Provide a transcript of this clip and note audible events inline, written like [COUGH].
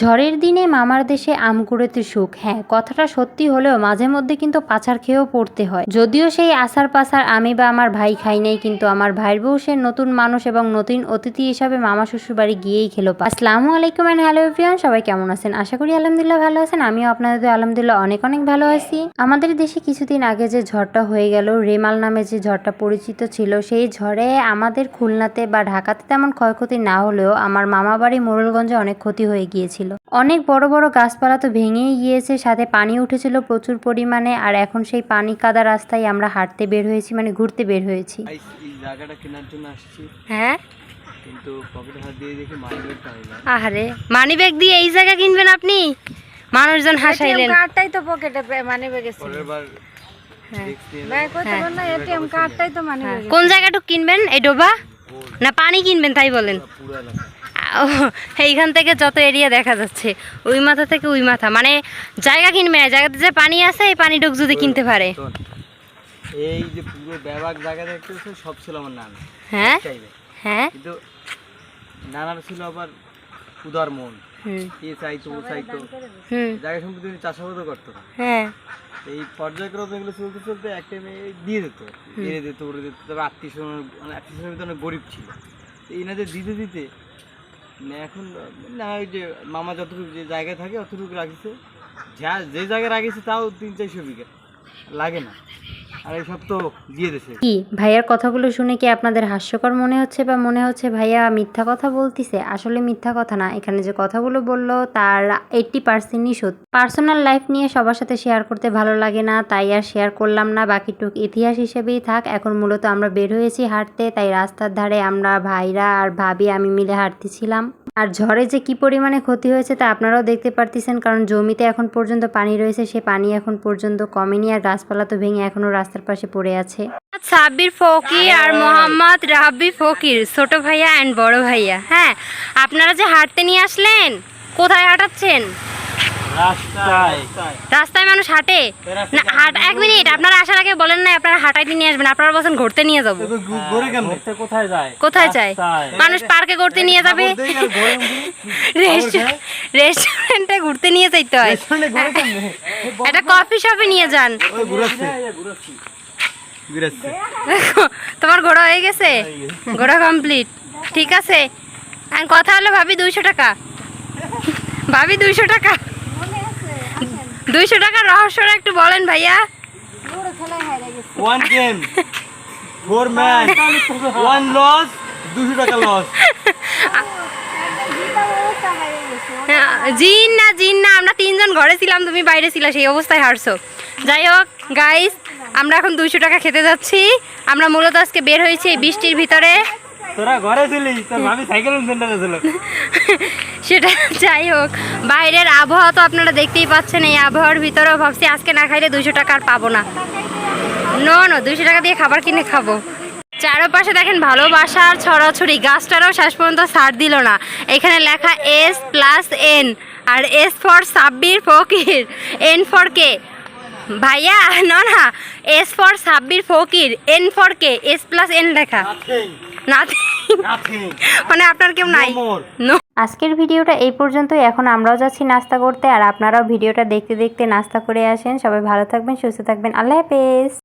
ঝড়ের দিনে মামার দেশে আম কুড়োতে সুখ। হ্যাঁ কথাটা সত্যি হলেও মাঝে মধ্যে কিন্তু পাচার খেয়েও পড়তে হয়। যদিও সেই আসার পাসার আমি বা আমার ভাই খাই নাই, কিন্তু আমার ভাইয়ের বউ সে নতুন মানুষ এবং নতুন অতিথি হিসাবে মামা শ্বশুর বাড়ি গিয়েই খেলো পা। আসসালামু আলাইকুম অ্যান্ড হ্যালো এভরিওয়ান সবাই কেমন আছেন? আশা করি আলহামদুলিল্লাহ ভালো আছেন। আমিও আপনাদের আলহামদুলিল্লাহ অনেক অনেক ভালো আছি। আমাদের দেশে কিছুদিন আগে যে ঝড়টা হয়ে গেল, রেমাল নামে যে ঝড়টা পরিচিত ছিল, সেই ঝড়ে আমাদের খুলনাতে বা ঢাকাতে তেমন ক্ষয়ক্ষতি না হলেও আমার মামা বাড়ি মোড়লগঞ্জে অনেক ক্ষতি হয়ে গিয়েছিল। অনেক বড় বড় গাছপালা তো ভেঙেই গিয়েছে সাথে পানি উঠেছিল প্রচুর পরিমাণে আর এখন সেই পানি কাদা রাস্তায় আমরা হাঁটতে বের হয়েছি মানে ঘুরতে বের হয়েছি। জায়গাটা কেনার জন্য আসছি। হ্যাঁ? কিন্তু পকেটে হাত দিয়ে দেখি মানি ব্যাগ মানি দিয়ে এই জায়গা কিনবেন আপনি? মানুষজন হাসাইলেন। কার্ডটাই তো পকেটে মানি ব্যাগে ছিল। হ্যাঁ। মানি ব্যাগে কোন জায়গাটুকু কিনবেন? এই ডোবা? না পানি কিনবেন তাই বলেন। পুরো এলাকা। ও, [LAUGHS] এইখান থেকে যত এরিয়া দেখা যাচ্ছে ওই মাথা থেকে ওই মাথা। মানে জায়গা কিনবে না জায়গাতে যে পানি আছে এই পানিটুক যদি কিনতে পারে। এই যে পুরো ব্যাবাক জায়গা দেখতেছে সব ছিল আমার নানা। হ্যাঁ? হ্যাঁ? কিন্তু নানার ছিল আবার উদার মন। হুম। এ চাইতো ও চাইতো। হুম। জায়গা সম্পত্তি উনি চাষাবাদও করতো না। হ্যাঁ। এই পর্যায়ক্রমে এগুলো চলতে চলতে একটা মেয়ে দিয়ে দিত। দিয়ে দিত ওরে দিত। তবে আত্মীয় স্বজন মানে আত্মীয় স্বজন অনেক গরিব ছিল। এনাদের দিতে দিতে এখন, না, ওই যে মামা যতটুকু যে জায়গায় থাকে, অতটুকু রাখিছে। যা, যে জায়গায় রাখিছে, তাও তিন চারশো বিঘা। লাগে না। কি, ভাইয়ার কথাগুলো শুনে কি আপনাদের হাস্যকর মনে হচ্ছে বা মনে হচ্ছে ভাইয়া মিথ্যা কথা বলতিছে? আসলে মিথ্যা কথা না, এখানে যে কথাগুলো বলল তার এইট্টি পার্সেন্টই সত্যি। পার্সোনাল লাইফ নিয়ে সবার সাথে শেয়ার করতে ভালো লাগে না, তাই আর শেয়ার করলাম না, বাকিটুক ইতিহাস হিসেবেই থাক। এখন মূলত আমরা বের হয়েছি হাঁটতে, তাই রাস্তার ধারে আমরা ভাইরা আর ভাবি আমি মিলে হাঁটতেছিলাম। আর ঝড়ে যে কি পরিমাণে ক্ষতি হয়েছে তা আপনারাও দেখতে পারতেছেন, কারণ জমিতে এখন পর্যন্ত পানি রয়েছে, সে পানি এখন পর্যন্ত কমেনি আর গাছপালা তো ভেঙে এখনও রাস্তার পাশে পড়ে আছে। সাব্বির ফকির আর মোহাম্মদ রাব্বি ফকির, ছোট ভাইয়া অ্যান্ড বড় ভাইয়া। হ্যাঁ আপনারা যে হাঁটতে নিয়ে আসলেন, কোথায় হাঁটাচ্ছেন? রাস্তায়। রাস্তায় মানুষ হাঁটে? না হাট এক মিনিট আপনারা আসার আগে বলেন না আপনারা হাঁটাইতে নিয়ে আসবেন আপনারা বলছেন ঘুরতে নিয়ে যাব। কোথায় যায়? কোথায় যায়? মানুষ পার্কে ঘুরতে নিয়ে যাবে। রেস্টু- রেস্টুরেন্টে [LAUGHS] ঘুরতে নিয়ে যাইতে হয়। [LAUGHS] একটা কফি শপে নিয়ে যান। ঘুরাচ্ছে। ঘুরাচ্ছে। তোমার ঘোড়া হয়ে গেছে? ঘোড়া কমপ্লিট ঠিক আছে। আর কথা হলো ভাবি দুইশো টাকা। ভাবি দুইশো টাকা। দুইশো টাকার রহস্যটা একটু বলেন ভাইয়া। One game four man one loss দুশো টাকা লস জিন না জিন না আমরা তিনজন ঘরে ছিলাম তুমি বাইরে ছিলা সেই অবস্থায় হারছো। যাই হোক গাইস আমরা এখন দুইশো টাকা খেতে যাচ্ছি। আমরা মূলত আজকে বের হয়েছি বৃষ্টির ভিতরে। তোরা ঘরে ছিলি তোর ভাবি সাইকেল সেন্টারে ছিল। [LAUGHS] সেটা [LAUGHS] যাই হোক বাইরের আবহাওয়া তো আপনারা দেখতেই পাচ্ছেন এই আবহাওয়ার ভিতরেও ভাবছি আজকে না খাইলে দুইশো টাকা আর পাবো না। নো নো দুইশো টাকা দিয়ে খাবার কিনে খাব। চারপাশে দেখেন ভালোবাসা আর ছড়াছড়ি গাছটারও শেষ পর্যন্ত ছাড় দিল না। এখানে লেখা S plus N R S for Sabbir Fakir. N for কে? ভাইয়া না না S for Sabbir Fakir N for K? S plus N লেখা। না নাথিং [LAUGHS] মানে আপনার কেউ নাই। আজকের ভিডিওটা এই পর্যন্তই। এখন আমরাও যাচ্ছি নাস্তা করতে আর আপনারাও ভিডিওটা দেখতে দেখতে নাস্তা করে আসেন। সবাই ভালো থাকবেন সুস্থ থাকবেন। আল্লাহ হাফেজ।